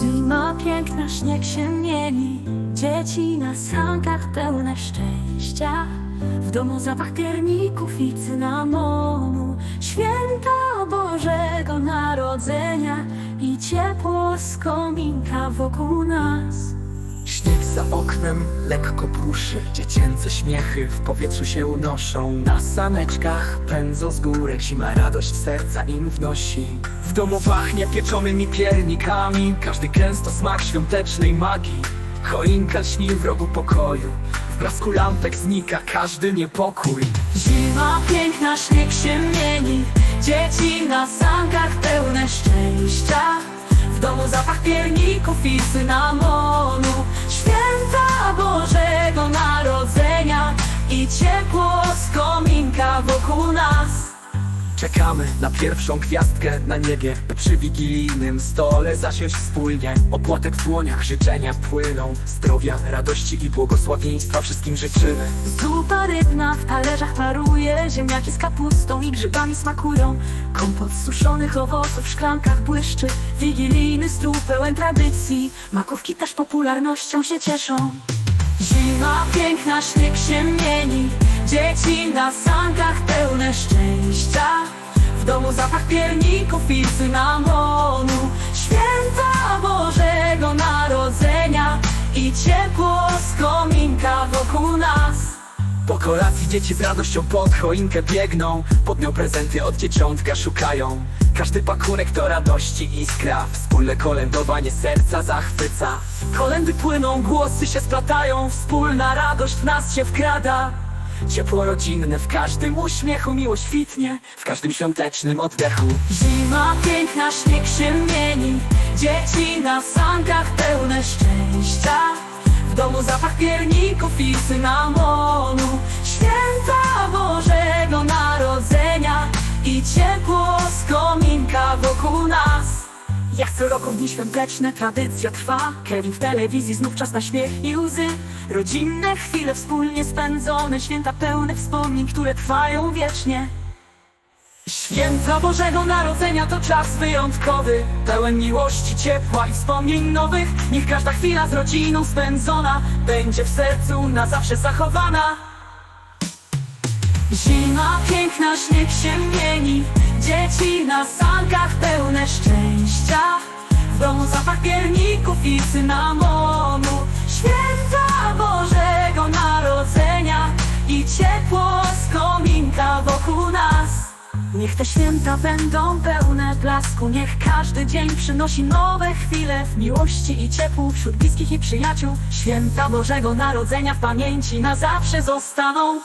Zima piękna, śnieg się mieni. Dzieci na sankach pełne szczęścia. W domu zapach pierników i cynamonu. Święta Bożego Narodzenia I ciepło z kominka wokół nas za oknem lekko pruszy. Dziecięce śmiechy w powietrzu się unoszą. Na saneczkach pędzą z górek. Zima radość serca im wnosi. W domu pachnie pieczonymi piernikami. Każdy gęsto smak świątecznej magii. Choinka śni w rogu pokoju. W blasku lampek znika każdy niepokój. Zima piękna, śnieg się mieni. Dzieci na sankach pełne szczęścia. W domu zapach pierników i cynamonu Czekamy na pierwszą gwiazdkę na niebie. Przy wigilijnym stole zasiąść wspólnie. Opłatek w dłoniach, życzenia płyną. Zdrowia, radości i błogosławieństwa wszystkim życzymy. Zupa rybna w talerzach paruje. Ziemniaki z kapustą i grzybami smakują. Kompot suszonych owoców w szklankach błyszczy. Wigilijny stół pełen tradycji. Makówki też popularnością się cieszą. Zima piękna, śnieg się mieni Dzieci na sankach pełne szczęścia. W domu zapach pierników i cynamonu. Święta Bożego Narodzenia I ciepło z kominka wokół nas. Po kolacji dzieci z radością pod choinkę biegną. Pod nią prezenty od dzieciątka szukają. Każdy pakunek to radości iskra. Wspólne kolędowanie serca zachwyca. Kolendy płyną, głosy się splatają. Wspólna radość w nas się wkrada Ciepło rodzinne w każdym uśmiechu miło świtnie W każdym świątecznym oddechu. Zima piękna, śnieg się mieni Dzieci na sankach pełne szczęścia. W domu zapach pierników i cynamonu Święta Bożego jak co roku dni świąteczne tradycja trwa. Kevin w telewizji znów czas na śmiech i łzy. Rodzinne chwile wspólnie spędzone Święta pełne wspomnień, które trwają wiecznie. Święta Bożego Narodzenia to czas wyjątkowy. Pełen miłości, ciepła i wspomnień nowych. Niech każda chwila z rodziną spędzona Będzie w sercu na zawsze zachowana. Zima piękna, śnieg się Dzieci na sankach pełne szczęścia. W domu zapach pierników i cynamonu. Święta Bożego Narodzenia I ciepło z kominka wokół nas. Niech te święta będą pełne blasku. Niech każdy dzień przynosi nowe chwile W miłości i ciepłu wśród bliskich i przyjaciół. Święta Bożego Narodzenia w pamięci na zawsze zostaną